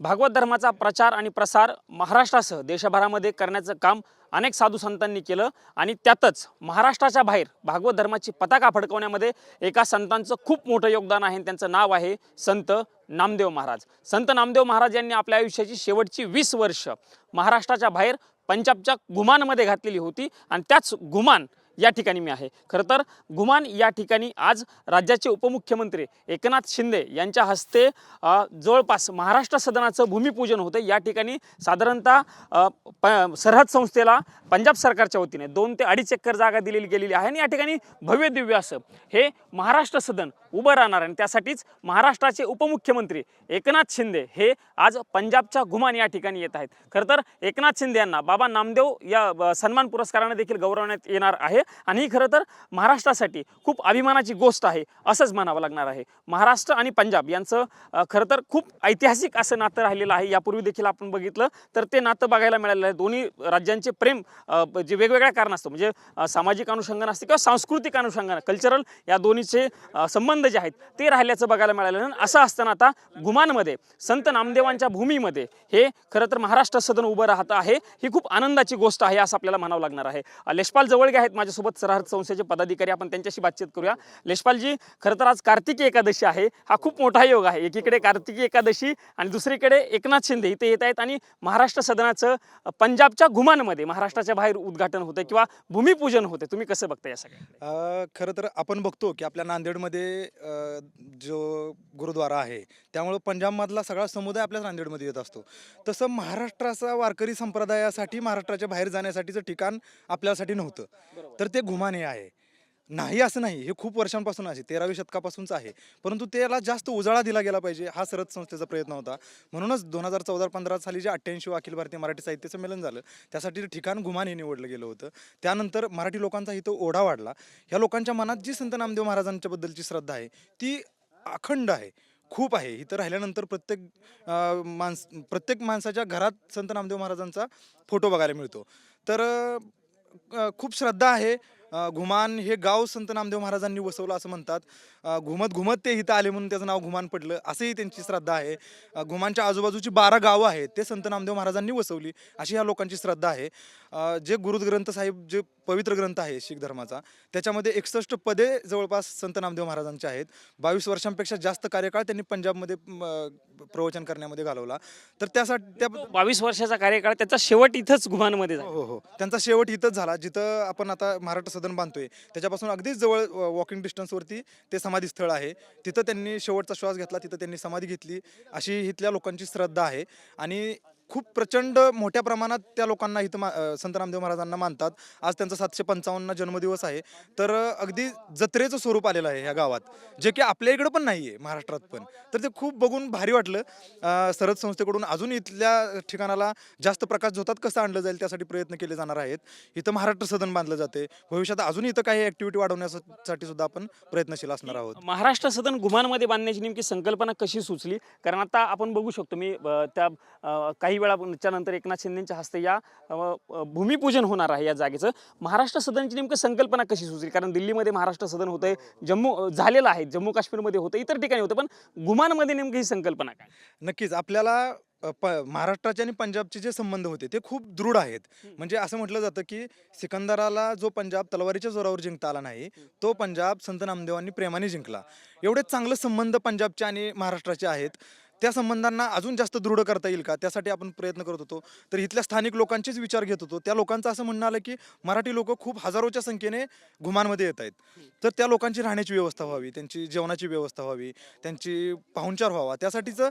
भागवत धर्माचा प्रचार आणि प्रसार महाराष्ट्रासह देशभरामध्ये करण्याचं काम अनेक साधू संतांनी केलं आणि त्यातच महाराष्ट्राच्या बाहेर भागवत धर्माची पताका फडकवण्यामध्ये एका संतांचं खूप मोठं योगदान आहे त्यांचं नाव आहे संत नामदेव महाराज. संत नामदेव महाराज यांनी आपल्या आयुष्याची शेवटची वीस वर्ष महाराष्ट्राच्या बाहेर पंजाबच्या गुमानमध्ये घातलेली होती आणि त्याच गुमान या ठिकाणी मी आहे. खरं तर घुमान या ठिकाणी आज राज्याचे उपमुख्यमंत्री एकनाथ शिंदे यांच्या हस्ते जवळपास महाराष्ट्र सदनाचं भूमिपूजन होतं. या ठिकाणी साधारणतः प सरहद संस्थेला पंजाब सरकारच्या वतीने दोन ते अडीच एकर जागा दिलेली गेलेली आहे आणि या ठिकाणी भव्य दिव्य असं हे महाराष्ट्र सदन उभं राहणार आणि त्यासाठीच महाराष्ट्राचे उपमुख्यमंत्री एकनाथ शिंदे हे आज पंजाबच्या घुमान या ठिकाणी येत आहेत. खरं तर एकनाथ शिंदे यांना बाबा नामदेव या सन्मान पुरस्काराने देखील गौरवण्यात येणार आहे आणि ही खरं तर महाराष्ट्रासाठी खूप अभिमानाची गोष्ट आहे असंच म्हणावं लागणार आहे. महाराष्ट्र आणि पंजाब यांचं खरं तर खूप ऐतिहासिक असं नातं राहिलेलं आहे. यापूर्वी देखील आपण बघितलं तर ते नातं बघायला मिळालेलं आहे. दोन्ही राज्यांचे प्रेम जे वेगवेगळ्या कारण असतं म्हणजे सामाजिक अनुषंगाने असते किंवा सांस्कृतिक अनुषंगाने कल्चरल या दोन्हीचे संबंध संबंध जे आहेत ते राहिल्याचं बघायला मिळालं असं असताना आता गुमानमध्ये संत नामदेवांच्या भूमीमध्ये हे खरं तर महाराष्ट्र सदन उभं राहतं आहे. ही खूप आनंदाची गोष्ट आहे असं आपल्याला म्हणावं लागणार आहे. लेशपाल जवळगे आहेत माझ्यासोबत सरहद संस्थेचे पदाधिकारी. आपण त्यांच्याशी बातचीत करूया. लेशपालजी खरं तर आज कार्तिकी एकादशी आहे. हा खूप मोठा योग आहे. एकीकडे कार्तिकी एकादशी आणि दुसरीकडे एकनाथ शिंदे इथे येत आहेत. आणि महाराष्ट्र सदनाचं पंजाबच्या घुमानमध्ये महाराष्ट्राच्या बाहेर उद्घाटन होतं किंवा भूमिपूजन होते तुम्ही कसं बघता या सगळ्या खरं तर आपण बघतो की आपल्या नांदेडमध्ये जो गुरुद्वारा आहे त्यामुळं पंजाबमधला सगळा समुदाय आपल्या नांदेडमध्ये येत असतो. तसं महाराष्ट्राचा वारकरी संप्रदायासाठी महाराष्ट्राच्या बाहेर जाण्यासाठीचं ठिकाण आपल्यासाठी नव्हतं. तर ते घुमाने आहे. नाही असं नाही. हे खूप वर्षांपासून आहे. तेराव्या शतकापासूनच आहे. परंतु त्याला जास्त उजाळा दिला गेला पाहिजे हा सरद संस्थेचा प्रयत्न होता. म्हणूनच दोन हजार चौदा पंधरा साली जे अठ्ठ्याऐंशी अखिल भारतीय मराठी साहित्य संमेलन झालं त्यासाठी ठिकाण घुमान हे निवडलं गेलं होतं. त्यानंतर मराठी लोकांचा इथं ओढा वाढला. ह्या लोकांच्या मनात जी संत नामदेव महाराजांच्याबद्दलची श्रद्धा आहे ती अखंड आहे. खूप आहे. इथं राहिल्यानंतर प्रत्येक माणस प्रत्येक माणसाच्या घरात संत नामदेव महाराजांचा फोटो बघायला मिळतो. तर खूप श्रद्धा आहे. घुमान हे गाव संत नामदेव महाराजांनी वसवलं असं म्हणतात. घुमत घुमत ते इथं आले म्हणून त्याचं नाव घुमान पडलं. असंही त्यांची श्रद्धा आहे. घुमानच्या आजूबाजूची बारा गावं आहेत ते संत नामदेव महाराजांनी वसवली. अशी ह्या लोकांची श्रद्धा आहे. जे गुरुग्रंथ साहिब जे पवित्र ग्रंथ आहे शीख धर्माचा त्याच्यामध्ये एकसष्ट पदे जवळपास संत नामदेव महाराजांचे आहेत. बावीस वर्षांपेक्षा जास्त कार्यकाळ त्यांनी पंजाबमध्ये प्रवचन करण्यामध्ये घालवला. तर त्यासाठी त्या बावीस वर्षाचा कार्यकाळ त्याचा शेवट इथंच गुमानमध्ये झाला. हो हो. त्यांचा शेवट इथंच झाला. जिथं आपण आता महाराष्ट्र सदन बांधतोय त्याच्यापासून अगदीच जवळ वॉकिंग डिस्टन्सवरती ते समाधी स्थळ आहे. तिथं त्यांनी शेवटचा श्वास घेतला तिथं त्यांनी समाधी घेतली. अशी इथल्या लोकांची श्रद्धा आहे. आणि खूप प्रचंड मोठ्या प्रमाणात त्या लोकांना इथं मा संत रामदेव महाराजांना मानतात. आज त्यांचा सातशे पंचावन्न जन्मदिवस आहे. तर अगदी जत्रेचं स्वरूप आलेलं आहे ह्या गावात. जे की आपल्या इकडं पण नाही आहे महाराष्ट्रात पण. तर ते खूप बघून भारी वाटलं. सरद संस्थेकडून अजून इथल्या ठिकाणाला जास्त प्रकाश झोतात कसं आणलं जाईल त्यासाठी प्रयत्न केले जाणार आहेत. इथं महाराष्ट्र सदन बांधलं जाते. भविष्यात अजून इथं काही ॲक्टिव्हिटी वाढवण्यासाठी सुद्धा आपण प्रयत्नशील असणार आहोत. महाराष्ट्र सदन गुमानमध्ये बांधण्याची नेमकी संकल्पना कशी सुचली? कारण आता आपण बघू शकतो मी त्या काही वेळाच्या नंतर एकनाथ शिंदेच्या हस्ते या भूमिपूजन होणार आहे या जागेचं. महाराष्ट्र सदनची नेमकं संकल्पना कशी सुचली? कारण दिल्लीमध्ये महाराष्ट्र सदन होतंय जम्मू झालेलं आहे जम्मू काश्मीरमध्ये होतं इतर ठिकाणी होतं पण गुमानमध्ये नेमकी ही संकल्पना काय? नक्कीच. आपल्याला प महाराष्ट्राचे आणि पंजाबचे जे संबंध होते ते खूप दृढ आहेत. म्हणजे असं म्हटलं जातं की सिकंदराला जो पंजाब तलवारीच्या जोरावर जिंकता आला नाही तो पंजाब संत नामदेवांनी प्रेमाने जिंकला. एवढे चांगले संबंध पंजाबचे आणि महाराष्ट्राचे आहेत. त्या संबंधांना अजून जास्त दृढ करता येईल का? त्यासाठी आपण प्रयत्न करत होतो. तर इथल्या स्थानिक लोकांचेच विचार घेत होतो. त्या लोकांचं असं म्हणणं आलं की मराठी लोक खूप हजारोच्या संख्येने घुमानमध्ये येत आहेत. तर त्या लोकांची राहण्याची व्यवस्था व्हावी त्यांची जेवणाची व्यवस्था व्हावी त्यांची पाहुणचार व्हावा. त्यासाठीचं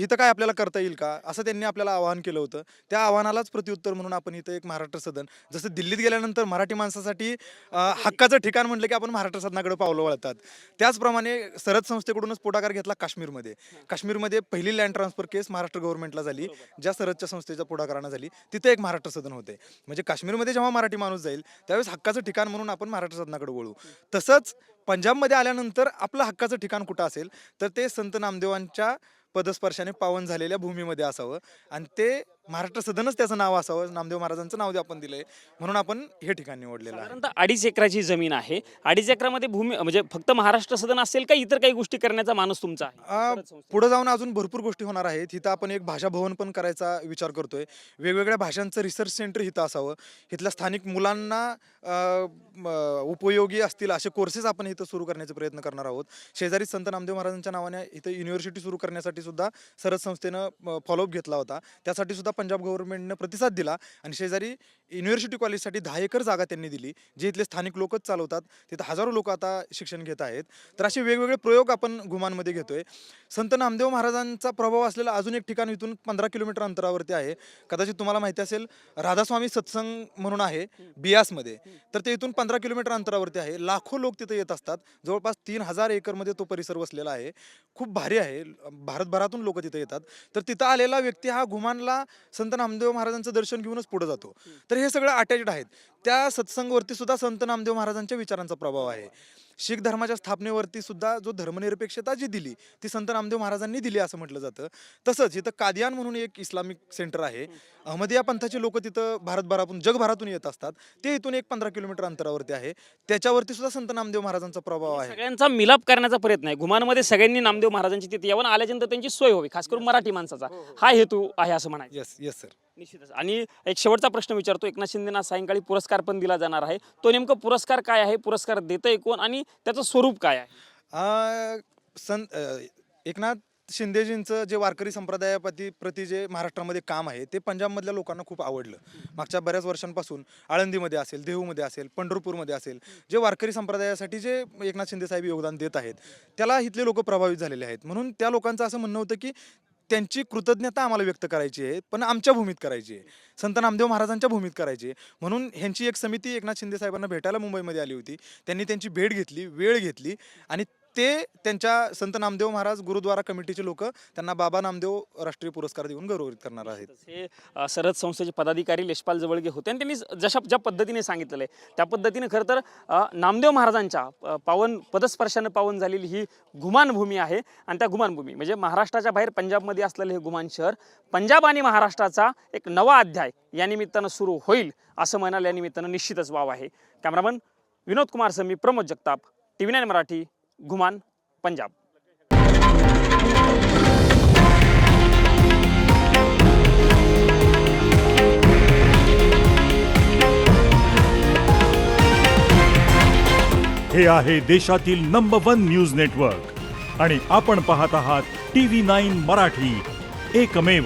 इथं काय आपल्याला करता येईल का? असं त्यांनी आपल्याला आवाहन केलं होतं. त्या आव्हानालाच प्रत्युत्तर म्हणून आपण इथं एक महाराष्ट्र सदन जसं दिल्लीत गेल्यानंतर मराठी माणसासाठी हक्काचं ठिकाण म्हटलं की आपण महाराष्ट्र सदनाकडे पावलं वळतात. त्याचप्रमाणे सरद संस्थेकडूनच पुढाकार घेतला काश्मीरमध्ये. काश्मीरमध्ये पहिली लँड ट्रान्सफर केस महाराष्ट्र गव्हर्नमेंटला झाली ज्या सरदच्या संस्थेच्या पुढाकारानं झाली तिथे एक महाराष्ट्र सदन होते. म्हणजे काश्मीरमध्ये जेव्हा मराठी माणूस जाईल त्यावेळेस हक्काचं ठिकाण म्हणून आपण महाराष्ट्र सदनाकडे वळू. तसंच पंजाबमध्ये आल्यानंतर आपलं हक्काचं ठिकाण कुठं असेल तर ते संत नामदेवांच्या पदस्पर्शाने पावन झालेल्या भूमीमध्ये असावं. आणि ते महाराष्ट्र सदनच त्याचं नाव असावं. नामदेव महाराजांचं नाव आपण दिलंय म्हणून आपण हे ठिकाण निवडलेलं आहे. साधारणतः अडीच एकराची जमीन आहे. अडीच एकरामध्ये भूमी म्हणजे फक्त महाराष्ट्र सदन असेल का इतर काही गोष्टी करण्याचा मानस तुमचा आहे? आ. पुढे जाऊन अजून भरपूर गोष्टी होणार आहेत. इथं आपण एक भाषा भवन पण करायचा विचार करतोय. वेगवेगळ्या भाषांचं रिसर्च सेंटर इथं असावं. इथल्या स्थानिक मुलांना अ, म, उपयोगी असतील असे कोर्सेस आपण इथं सुरू करण्याचे प्रयत्न करणार आहोत. शेजारी संत नामदेव महाराजांच्या नावाने इथं युनिव्हर्सिटी सुरू करण्यासाठी सुद्धा सरस संस्थेनं फॉलोअप घेतला होता. त्यासाठी सुद्धा पंजाब गव्हर्नमेंटनं प्रतिसाद दिला आणि शेजारी युनिव्हर्सिटी कॉलेजसाठी दहा एकर जागा त्यांनी दिली जे इथले स्थानिक लोकच चालवतात. तिथं हजारो लोक आता शिक्षण घेत आहेत. तर असे वेगवेगळे प्रयोग आपण घुमानमध्ये घेतोय. संत नामदेव महाराजांचा प्रभाव असलेलं अजून एक ठिकाण इथून पंधरा किलोमीटर अंतरावरती आहे. कदाचित तुम्हाला माहिती असेल राधास्वामी सत्संग म्हणून आहे बियासमध्ये. तर ते इथून पंधरा किलोमीटर अंतरावरती आहे. लाखो लोक तिथे येत असतात. जवळपास तीन हजार एकरमध्ये तो परिसर वसलेला आहे. खूप भारी आहे. भारत जगभरातून लोक तिथे येतात. तर तिथं आलेला व्यक्ती हा घुमानला संत नामदेव महाराजांचं दर्शन घेऊनच पुढे जातो. तर हे सगळं अटॅचड आहेत. त्या सत्संगवरती सुद्धा संत नामदेव महाराजांच्या विचारांचा प्रभाव आहे. शीख धर्माच्या स्थापनेवरती सुद्धा जो धर्मनिरपेक्षता जी दिली ती संत नामदेव महाराजांनी दिली असं म्हटलं जातं. तसंच इथं कादियान म्हणून एक इस्लामिक सेंटर आहे. अहमदिया पंथाचे लोक तिथं भारतभरातून जगभरातून येत असतात. ते इथून एक पंधरा किलोमीटर अंतरावरती आहे. त्याच्यावरती सुद्धा संत नामदेव महाराजांचा प्रभाव आहे. सगळ्यांचा मिलाप करण्याचा प्रयत्न आहे. घुमानमध्ये सगळ्यांनी नामदेव महाराजांची तिथे यावं आल्याच्यानंतर त्यांची सोय व्हावी खास करून मराठी माणसाचा. हा हेतू आहे असं म्हणायचं. येस येस सर निश्चितच. आणि एक शेवटचा प्रश्न विचारतो एकनाथ शिंदेना सायंकाळी पुरस्कार पण दिला जाणार आहे. तो नेमकं पुरस्कार काय आहे? पुरस्कार देतंय कोण? आणि त्याचं स्वरूप काय आहे? आ, सन एकनाथ शिंदेजींचं जे वारकरी संप्रदायाप्रती प्रति जे महाराष्ट्रामध्ये काम आहे ते पंजाबमधल्या लोकांना खूप आवडलं. मागच्या बऱ्याच वर्षांपासून आळंदीमध्ये असेल देहूमध्ये असेल पंढरपूरमध्ये असेल जे वारकरी संप्रदायासाठी जे एकनाथ शिंदे साहेब योगदान देत आहेत त्याला इथले लोक प्रभावित झालेले आहेत. म्हणून त्या लोकांचं असं म्हणणं होतं की त्यांची कृतज्ञता आम्हाला व्यक्त करायची आहे पण आमच्या भूमीत करायची आहे. संत नामदेव महाराजांच्या भूमीत करायची आहे. म्हणून ह्यांची एक समिती एकनाथ शिंदे साहेबांना भेटायला मुंबईमध्ये आली होती. त्यांनी त्यांची भेट घेतली वेळ घेतली आणि ते त्यांच्या संत नामदेव महाराज गुरुद्वारा कमिटीचे लोक त्यांना बाबा नामदेव राष्ट्रीय पुरस्कार देऊन गौरवित करणार आहेत. हे अ, सरहद संस्थेचे पदाधिकारी लेशपाल जवळगे होते आणि त्यांनी जशा ज्या पद्धतीने सांगितलेलं आहे त्या पद्धतीने खरं तर अ, नामदेव महाराजांच्या अ, पावन पदस्पर्शानं पावन झालेली ही घुमानभूमी आहे आणि त्या घुमानभूमी म्हणजे महाराष्ट्राच्या बाहेर पंजाबमध्ये असलेलं हे घुमान शहर पंजाब आणि महाराष्ट्राचा एक नवा अध्याय या निमित्तानं सुरू होईल असं म्हणाल्या निमित्तानं निश्चितच वाव आहे. Cameraman Vinod Kumar Sami Pramod Jagtap T V nine Marathi. गुमान पंजाब. हे आहे देशातील नंबर वन न्यूज नेटवर्क आणि आपण पाहत आहात टी व्ही नाईन मराठी. एकमेव.